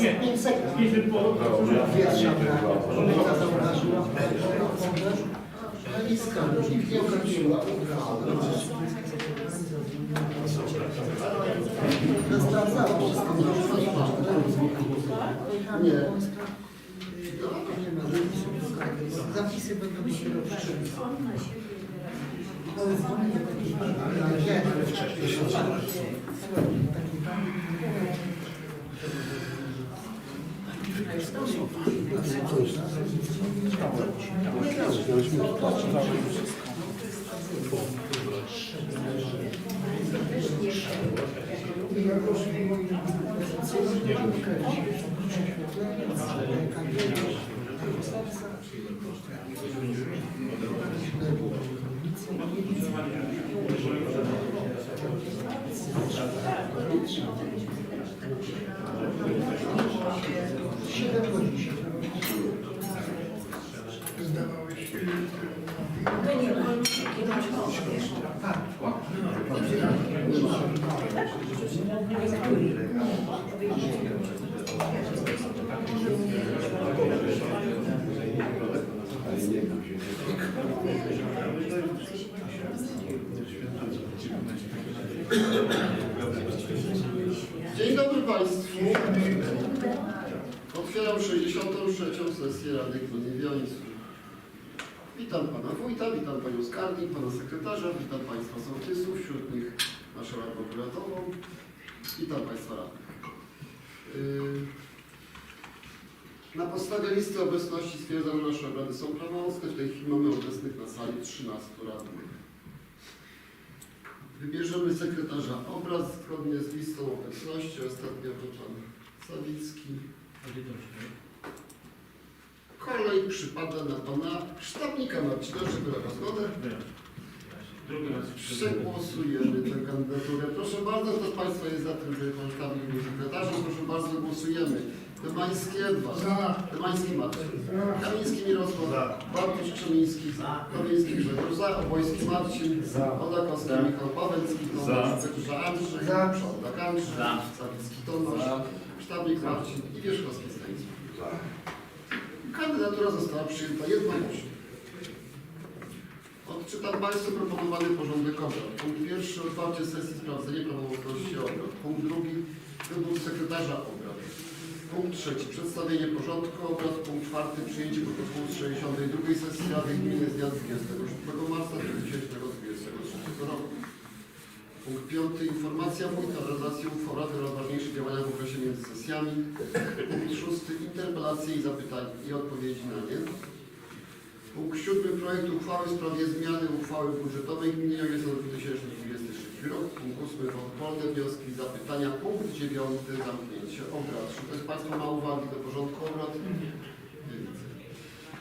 Nie, 5 sekund. Pierwsza kobieta zauważyła ołtarz, walizka nie określiła ołtarz. Sprawdzała wszystko. Nie. Zapisy będą dopiero w czerwcu. Siedem godzin. Dzień dobry Państwu. Otwieram 63. sesję Rady Gminy Wiońców. Witam Pana Wójta, witam Panią Skarbnik, Pana Sekretarza, witam Państwa sołtysów, wśród nich naszą Radę Powiatową. Witam Państwa. Yy, Na podstawie listy obecności stwierdzam, że nasze obrady są prawomocne. W tej chwili mamy obecnych na sali 13 radnych. Wybierzemy sekretarza obrad zgodnie z listą obecności. Ostatnio to pan Sawicki. Kolej przypada na pana sztabnika Marcina Szybra. Zgodę? Przegłosujemy tę kandydaturę. Proszę bardzo, kto z Państwa jest za tym, żeby pan sztabnik był sekretarzem? Proszę bardzo, głosujemy. Domański Edward. Domański Marcin. Kamiński Mirosław. Bartosz Krzemiński. Kamiński Grzegorz. Za. Obojski Marcin. Odakowski Michał Pawelski. Tomasz Cekurza Andrzej. Przodek Andrzej. Sawicki Tomasz. Sztabnik Marcin i Wierzchowski Stanisław. Kandydatura została przyjęta jednogłośnie. Odczytam Państwu proponowany porządek obrad. Punkt pierwszy otwarcie sesji sprawdzenie prawomocności obrad. Punkt drugi wybór sekretarza obrad. Punkt trzeci. Przedstawienie porządku obrad. Punkt czwarty. Przyjęcie protokołu z 62 sesji Rady Gminy z dnia 27 marca 2023 roku. Punkt piąty. Informacja wójta z relacją uchwał Rady o ważniejszych działaniach w okresie między sesjami. Punkt szósty. Interpelacje i zapytania i odpowiedzi na nie. Punkt siódmy. Projekt uchwały w sprawie zmiany uchwały budżetowej gminy Jagiellonia 2020 Wyrok punkt 8, wolne wnioski, zapytania. Punkt 9, zamknięcie obrad. Czy ktoś z Państwa ma uwagi do porządku obrad? Nie widzę.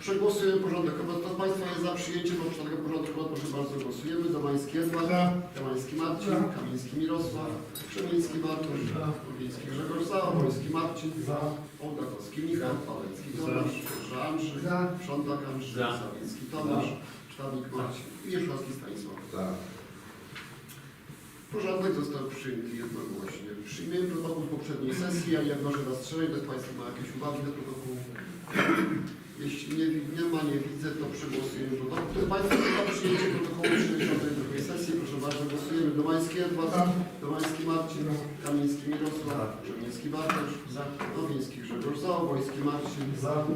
Przegłosujemy porządek obrad. Kto z Państwa jest za przyjęciem poprzedniego porządku obrad? Proszę bardzo, głosujemy. Domański Edward, Domański Marcin, Kamiński Mirosław, Przemiński Bartosz, Kurwiński Grzegorz za, Marcin za, Ołdakowski Michał, Pawlecki Tomasz, Krzyża Andrzej, Za. Szondak Andrzej, Zawiński Tomasz, Sztabik Marcin i Jerzowski Stanisław. Za. Porządek został przyjęty jednogłośnie. Przyjmiemy protokół z poprzedniej sesji, a jak może zastrzeżeń, to Państwo ma jakieś uwagi do protokołu? Jeśli nie, nie ma, nie widzę, to przegłosujemy protokół. Kto z Państwa jest za przyjęcie protokołu 62 sesji? Proszę bardzo, głosujemy. Domański Edward, Domański Marcin, Kamiński Mirosław, Czerniecki Bartosz, Nowiński Grzegorz, Zaobojski Marcin,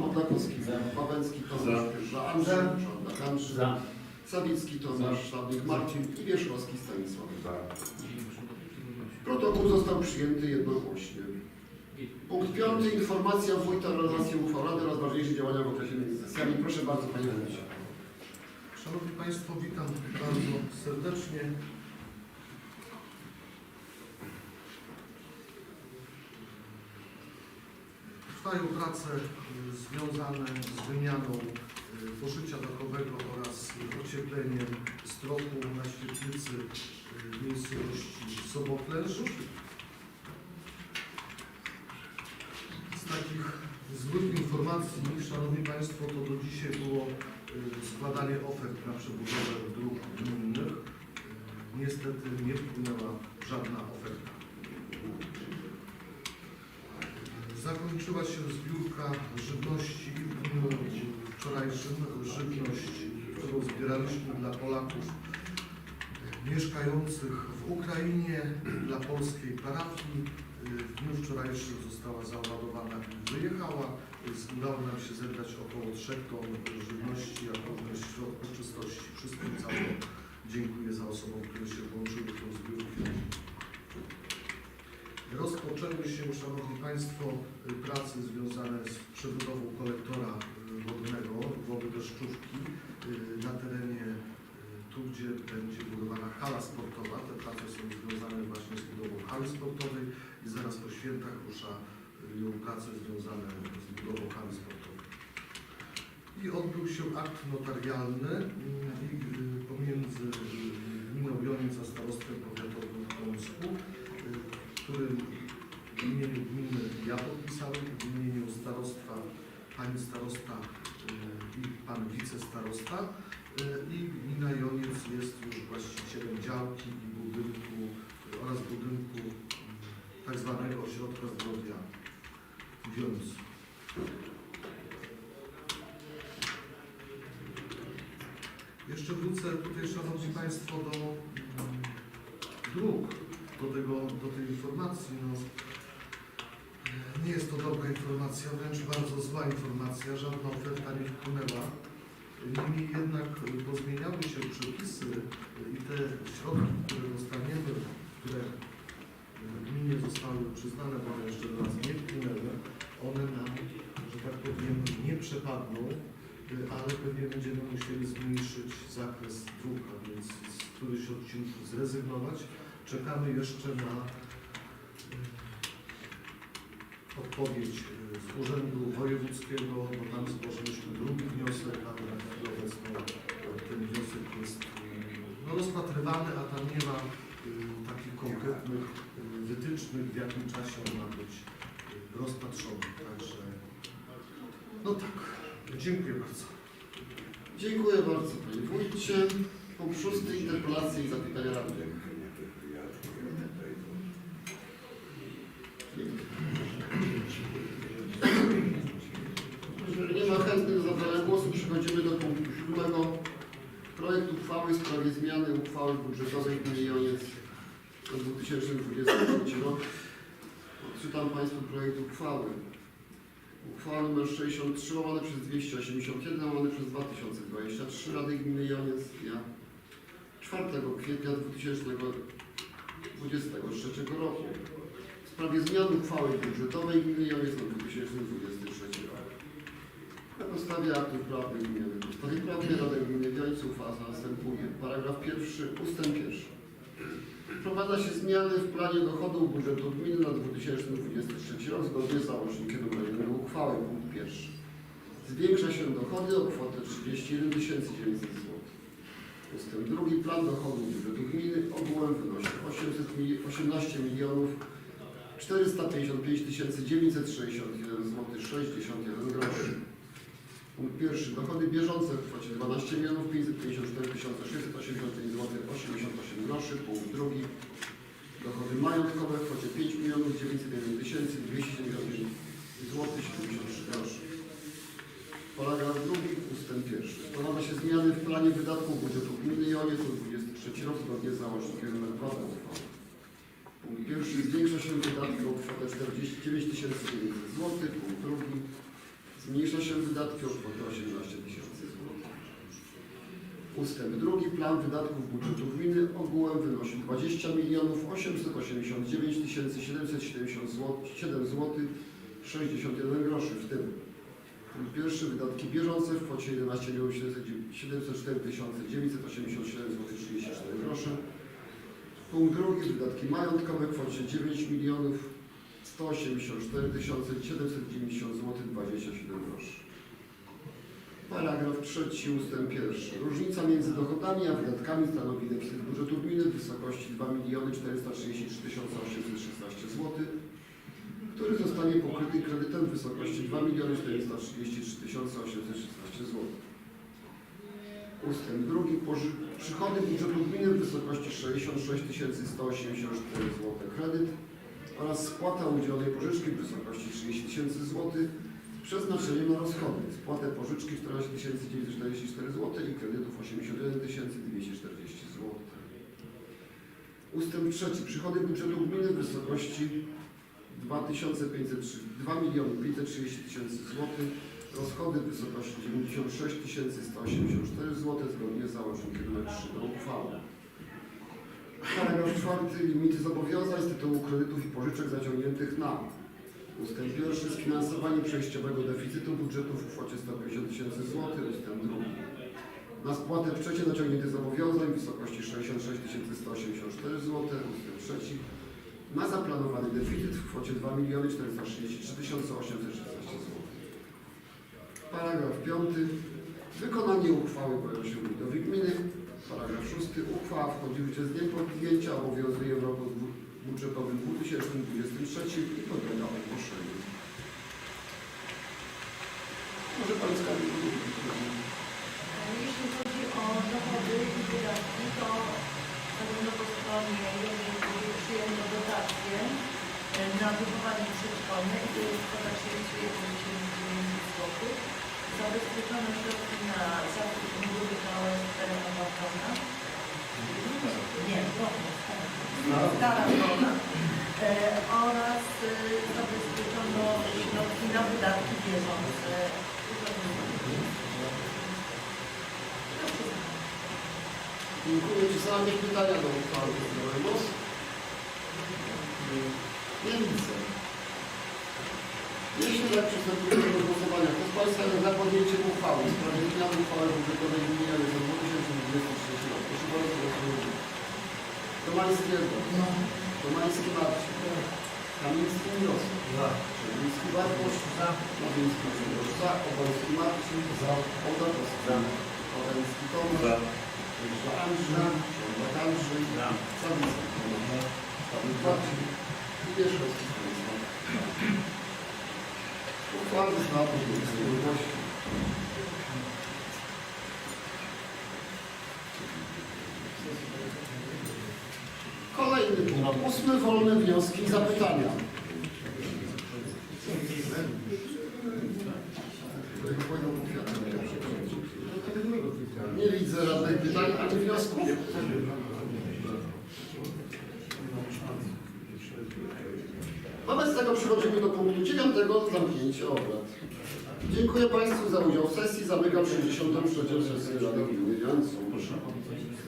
Oblakowski, Pawęcki Tomasz, Pyrza Andrzej, Żądak Andrzej, Sawicki Tomasz, Sztabnik Marcin i Wierzchowski Stanisław. Protokół został przyjęty jednogłośnie. Punkt piąty. Informacja wójta relacji uchwał Rady oraz ważniejsze działania w okresie między sesjami. Proszę bardzo, Panie Wójcie. Szanowni Państwo, witam bardzo serdecznie. Trwają prace związane z wymianą poszycia dachowego oraz ociepleniem stropu na świetlicy y, w miejscowości Sobotlęż. Z takich złych informacji, Szanowni Państwo, to do dzisiaj było y, składanie ofert na przebudowę dróg gminnych. Niestety nie wpłynęła żadna oferta. Zakończyła się zbiórka żywności w wczorajszym. Żywność, którą zbieraliśmy dla Polaków mieszkających w Ukrainie, dla polskiej parafii. W dniu wczorajszym została załadowana i wyjechała. Udało nam się zebrać około 3 ton żywności, a również środków czystości. Wszystkim całym dziękuję za osobom, które się włączyły w tą zbiórkę. Rozpoczęły się, Szanowni Państwo, prace związane z przebudową kolektora y, wodnego, wody deszczówki y, na terenie y, tu, gdzie będzie budowana hala sportowa. Te prace są związane właśnie z budową hali sportowej i zaraz po świętach rusza ją prace związane z budową hali sportowej. I odbył się akt notarialny y, pomiędzy Jeszcze wrócę tutaj, Szanowni Państwo, do mm, dróg, do, tego, do tej informacji. No, nie jest to dobra informacja, wręcz bardzo zła informacja. Żadna oferta nie wpłynęła. Niemniej jednak pozmieniały się przepisy i te środki, które dostaniemy, które y, gminie zostały przyznane, bo one jeszcze do nas nie wpłynęły, one nam, że tak powiem, nie przepadną, ale pewnie będziemy musieli zmniejszyć zakres a więc z którychś odcinków zrezygnować. Czekamy jeszcze na y, odpowiedź y, z Urzędu Wojewódzkiego, bo tam złożyliśmy drugi wniosek, ale obecną y, ten wniosek jest y, no, rozpatrywany, a tam nie ma takich konkretnych wytycznych, w jakim czasie on ma być rozpatrzony. Także no tak, dziękuję bardzo. Dziękuję bardzo Panie Wójcie. Punkt szósty, interpelacje i zapytania radnych. Jeżeli nie ma chętnych do zabrania głosu, przechodzimy do punktu siódmego. Projekt uchwały w sprawie zmiany uchwały budżetowej gminy Joniec na 2023 rok. Odczytam Państwu projekt uchwały. Uchwała nr 63 łamane przez 281 łamane przez 2023 Rady Gminy Joniec z dnia 4 kwietnia 2023 roku w sprawie zmiany uchwały budżetowej Gminy Joniec na 2023 rok. Na podstawie aktów prawnych gminy, na podstawie prawnej Rady Gminy Joniec uchwała następuje. Paragraf pierwszy, ustęp pierwszy. Wprowadza się zmiany w planie dochodów budżetu gminy na 2023 rok zgodnie z załącznikiem nr 1 uchwały. Punkt pierwszy. Zwiększa się dochody o kwotę 31 900 zł. Ustęp drugi. Plan dochodów budżetu gminy ogółem wynosi 800 mil- 18 milionów 455 961 zł 61 groszy. Punkt pierwszy. Dochody bieżące w kwocie 12 milionów 554 685 zł 88 groszy. Punkt drugi. Dochody majątkowe w kwocie 5 milionów 901 279 zł 73 groszy. Paragraf drugi, ustęp pierwszy. Wprowadza się zmiany w planie wydatków budżetu gminy Joniec na 23 rok zgodnie z załącznikiem nr 2 do uchwały. Punkt pierwszy. Zwiększa się wydatki o kwotę 49 900 zł. Punkt drugi. Zmniejsza się wydatki o kwotę 18 tysięcy złotych. Ustęp drugi. Plan wydatków budżetu gminy ogółem wynosi 20 milionów 889 770 zł, 7 zł 61 groszy, w tym punkt pierwszy wydatki bieżące w kwocie 11 704 987 zł 34 groszy. Punkt drugi wydatki majątkowe w kwocie 9 milionów 184 790 zł 27 groszy. Paragraf trzeci ustęp pierwszy. Różnica między dochodami a wydatkami stanowi deficyt budżetu gminy w wysokości 2 miliony 433 816 zł, który zostanie pokryty kredytem w wysokości 2 miliony 433 816 zł. Ustęp drugi. Przychody budżetu gminy w wysokości 66 184 zł kredyt oraz spłata udzielonej pożyczki w wysokości 30 tysięcy zł z przeznaczeniem na rozchody. Spłatę pożyczki 14 944 zł i kredytów 81 240 zł. Ustęp trzeci. Przychody budżetu gminy w wysokości 2503 2 530 tysięcy złotych. Rozchody w wysokości 96 184 zł zgodnie z załącznikiem nr 3 do uchwały. Paragraf czwarty. Limity zobowiązań z tytułu kredytów i pożyczek zaciągniętych na Ustęp pierwszy. Sfinansowanie przejściowego deficytu budżetu w kwocie 150 tysięcy złotych. Ustęp drugi. Na spłatę wcześniej zaciągniętych zobowiązań w wysokości 66 184 zł. Ustęp trzeci. Na zaplanowany deficyt w kwocie 2 433 816 zł. Paragraf 5. Wykonanie uchwały Bojarzy Urzędowej Gminy. Paragraf 6. Uchwała wchodzi w życie z dniem podjęcia, obowiązuje w roku budżetowym 2023 i podlega ogłoszeniu. Może Pani skarbi. Jeśli chodzi o dochody i wydatki, to zarówno po stronie jednej przyjęto dotację e, na wychowanie przedszkolne i to jest kwota 31 zł. Zabezpieczono środki na zakup budowy KOS terenu Bałkana. Nie, Bromów, Stara Brona. E, oraz e, zabezpieczono środki na wydatki bieżące. Dziękuję. Czy są jakieś pytania do uchwały? Zabrałem głos? Nie widzę. Jeśli tak przystępujemy do głosowania, kto z Państwa jest za podjęciem uchwały w sprawie zmiany uchwały budżetowej gminy za 2023 rok? Proszę bardzo. Tomański Edward. Tomański Marcin. Kamiński Mirosław. Czerwiński Bartosz. Nowiński Grzegorz. Za. Obolski Marcin. Za. Ołdakowski. Za. Odeński Tomasz. Za Andrzej, Ciągłak Andrzej, Zawicki Tomasz, Paweł Barczyk i Wierzchowski Stanisław. Uchwała została podjęta jedności. Ósmy wolne wnioski i zapytania. Nie widzę żadnych pytań ani wniosków. Wobec tego przechodzimy do punktu dziewiątego, zamknięcie obrad. Dziękuję Państwu za udział w sesji. Zamykam 63. sesję Rady Gminy Jańców. Proszę.